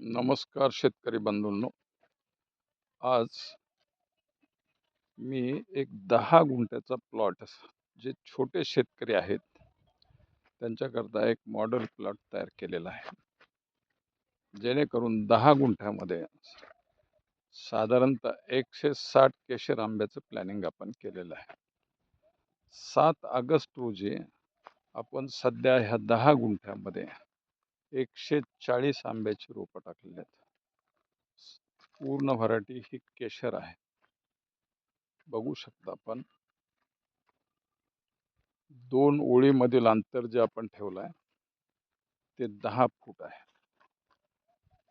नमस्कार शेतकरी बंधूंनो. आज मी एक दहा गुंठ्याचा प्लॉट जे छोटे शेतकरी आहेत त्यांच्याकरता एक मॉडेल प्लॉट तयार केलेला आहे. जेणेकरून दहा गुंठ्यामध्ये साधारणतः एकशे साठ केशर आंब्याचं प्लॅनिंग आपण केलेलं आहे. सात ऑगस्ट रोजी आपण सध्या ह्या दहा गुंठ्यामध्ये एकशे चाळीस आंब्याची रोपं टाकलेली आहेत. पूर्ण व्हरायटी ही केशर आहे. बघू शकता आपण. दोन ओळीमधील अंतर जे आपण ठेवलं आहे ते दहा फूट आहे.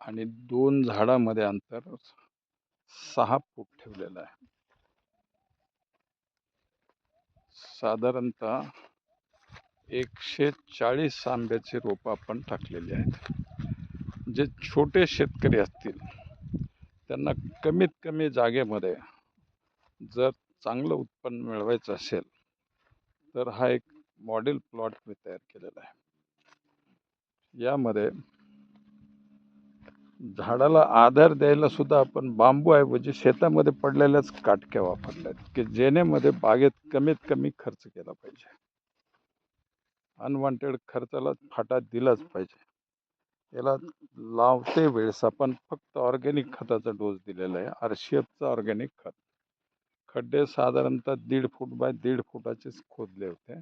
आणि दोन झाडामध्ये अंतर सहा फूट ठेवलेलं आहे. साधारणतः एकशे चाळीस आंब्याची रोपं आपण टाकलेली आहेत. जे छोटे शेतकरी असतील त्यांना कमीत कमी जागेमध्ये जर चांगलं उत्पन्न मिळवायचं असेल तर हा एक मॉडेल प्लॉट मी तयार केलेला आहे. यामध्ये झाडाला आधार द्यायला सुद्धा आपण बांबू ऐवजी शेतामध्ये पडलेल्याच काटक्या वापरल्या आहेत की जेणेमध्ये बागेत कमीत कमी खर्च केला पाहिजे. अनवॉन्टेड खर्चाला फाटा दिलाच पाहिजे. याला लावते वेळेस आपण फक्त ऑर्गॅनिक खताचा डोस दिलेला आहे. आर सी एफचा ऑर्गॅनिक खत. खड्डे साधारणतः दीड फूट बाय दीड फुटाचेच खोदले होते.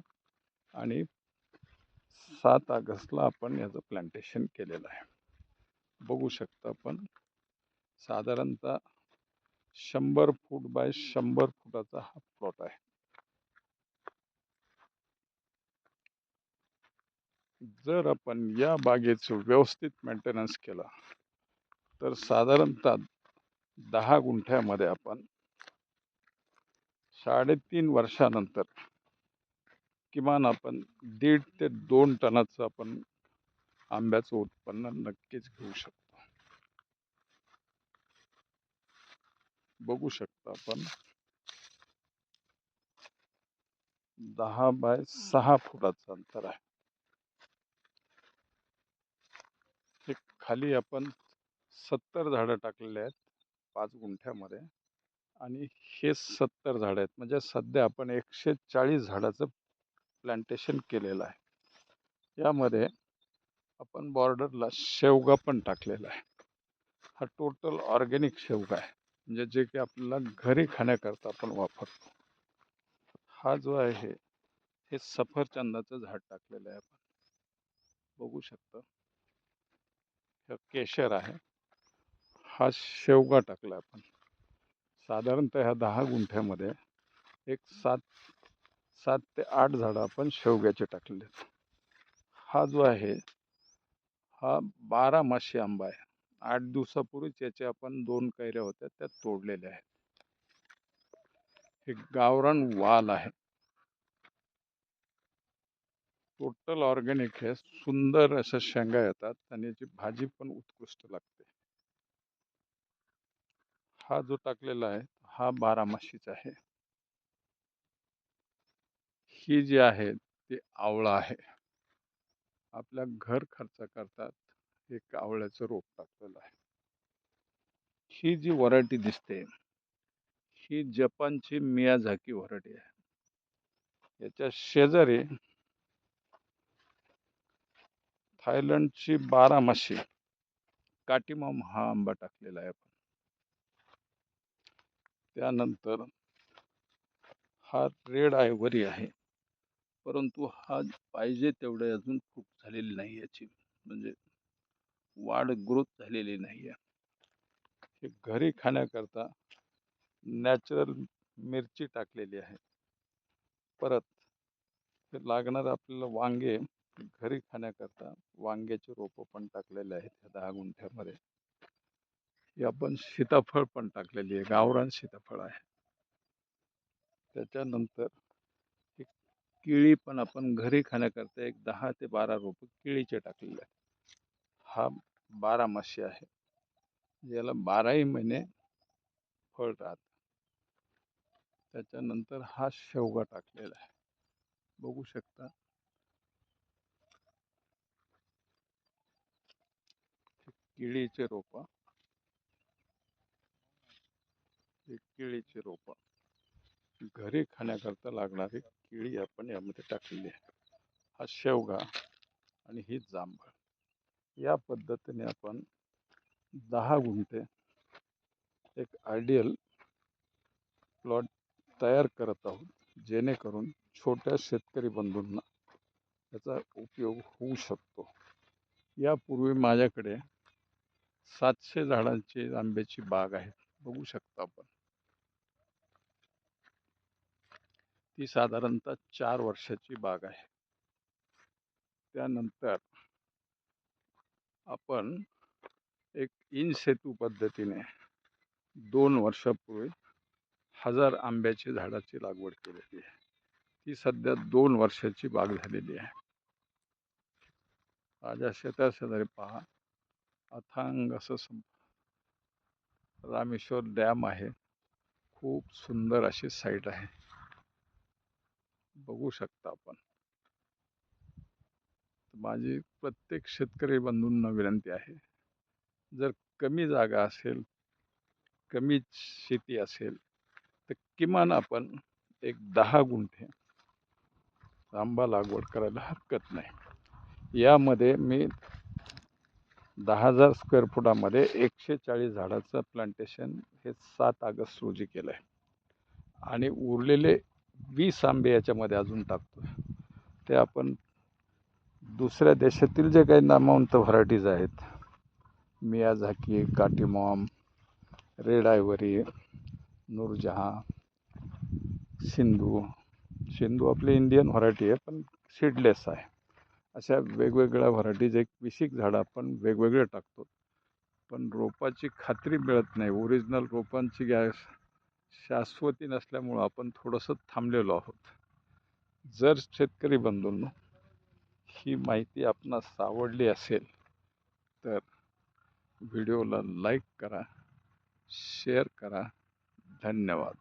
आणि सात ऑगस्टला आपण याचं प्लांटेशन केलेलं आहे. बघू शकता आपण साधारणतः शंभर फूट बाय शंभर फुटाचा हा प्लॉट आहे. जर आपण या बागेचं व्यवस्थित मेंटेनन्स केला तर साधारणतः दहा गुंठ्यामध्ये आपण साडेतीन वर्षानंतर किमान आपण दीड ते दोन टनाचं आपण आंब्याचं उत्पन्न नक्कीच घेऊ शकतो. बघू शकता आपण. दहा बाय सहा फुटाचं अंतर आहे हे खाली आपण सत्तर झाडं टाकलेले आहेत पाच गुंठ्यामध्ये. आणि हे सत्तर झाडं आहेत. म्हणजे सध्या आपण एकशे चाळीस झाडाचं प्लांटेशन केलेलं आहे. यामध्ये आपण बॉर्डरला शेवगा पण टाकलेला आहे. हा टोटल ऑर्गॅनिक शेवगा आहे. म्हणजे जे की आपल्याला घरी खाण्याकरता आपण वापरतो. हा जो आहे हे सफरचंदाचं झाड टाकलेलं आहे आपण. बघू शकता. केशर आहे. हा शेवगा टाकला आपण. साधारणतः ह्या दहा गुंठ्यामध्ये एक सात सात ते आठ झाडं आपण शेवग्याचे टाकलेले आहेत. हा जो आहे हा बारा माशी आंबा आहे. आठ दिवसापूर्वीच याचे आपण दोन कैऱ्या होत्या त्या तोडलेल्या आहेत. हे गावरान वाल आहे. टोटल ऑर्गॅनिक आहे सुंदर अशा शेंगा येतात. आणि याची भाजी पण उत्कृष्ट लागते. हा जो टाकलेला आहे हा बारामाशीचा आहे. ही जी आहे ती आवळा आहे. आपल्या घर खर्च करतात एक आवळ्याचं रोप टाकलेलं आहे. ही जी व्हरायटी दिसते ही जपानची मियाझाकी व्हरायटी आहे. याच्या शेजारी थायलंडची बारामाशी काटीमाम हा आंबा टाकलेला आहे आपण. त्यानंतर हा रेड आयव्हरी आहे. परंतु हा पाहिजे तेवढे अजून खूप झालेली नाही याची. म्हणजे वाढ ग्रोथ झालेली नाही आहे. हे घरी खाण्याकरता नॅचरल मिरची टाकलेली आहे. परत हे लागणार आपल्याला वांगे घरी खाण्याकरता वांग्याचे रोपं पण टाकलेले आहेत ह्या दहा गुंठ्यामध्ये. ही आपण सीताफळ पण टाकलेली आहे गावरान सीताफळ आहे. त्याच्यानंतर एक केळी पण आपण घरी खाण्याकरता एक दहा ते बारा रोपं केळीचे टाकलेले आहेत. हा बारामाशी आहे. याला बाराही महिने फळ राहत. त्याच्यानंतर हा शेवगा टाकलेला आहे. बघू शकता केळीचे रोपा. हे केळीचे रोपा. घरी खाण्याकरता लागणारी केळी आपण यामध्ये टाकलेली आहे. हा शेवगा आणि ही जांभळ. या पद्धतीने आपण दहा गुंठे एक आयडियल प्लॉट तयार करत आहोत जेणेकरून छोट्या शेतकरी बंधूंना याचा उपयोग होऊ शकतो. यापूर्वी माझ्याकडे सातशे झाडांची आंब्याची बाग आहे. बघू शकता आपण. ती साधारणतः चार वर्षाची बाग आहे. त्यानंतर आपण एक इन सेतू पद्धतीने दोन वर्षापूर्वी हजार आंब्याची झाडाची लागवड केलेली आहे. ती सध्या दोन वर्षाची बाग झालेली आहे. माझ्या शेता शेजारी पहा. अथांग असं सं रामेश्वर डॅम आहे. खूप सुंदर अशी साईट आहे. बघू शकता आपण. माझी प्रत्येक शेतकरी बंधूंना विनंती आहे. जर कमी जागा असेल कमी शेती असेल तर किमान आपण एक दहा गुंठे आंबा लागवड करायला हरकत नाही. यामध्ये मी दहा हजार स्क्वेअर फुटामध्ये एकशे चाळीस झाडाचं प्लांटेशन हे सात ऑगस्ट रोजी केलं आहे आणि उरलेले वीस आंबे याच्यामध्ये अजून टाकतो ते आपण दुसऱ्या देशातील जे काही नामवंत व्हरायटीज आहेत Miyazaki Katimon red ivory Noorjahan Sindhu Sindhu आपली इंडियन व्हरायटी आहे पण सीडलेस आहे. अशा वेगवेगळ्या व्हरायटीज एक विशिक झाडं आपण वेगवेगळे टाकतो. पण रोपाची खात्री मिळत नाही. ओरिजिनल रोपांची गॅस शाश्वती नसल्यामुळं आपण थोडंसं थांबलेलो आहोत. जर शेतकरी बंधूंनो ही माहिती आपणास आवडली असेल तर व्हिडिओला लाईक करा शेअर करा. धन्यवाद.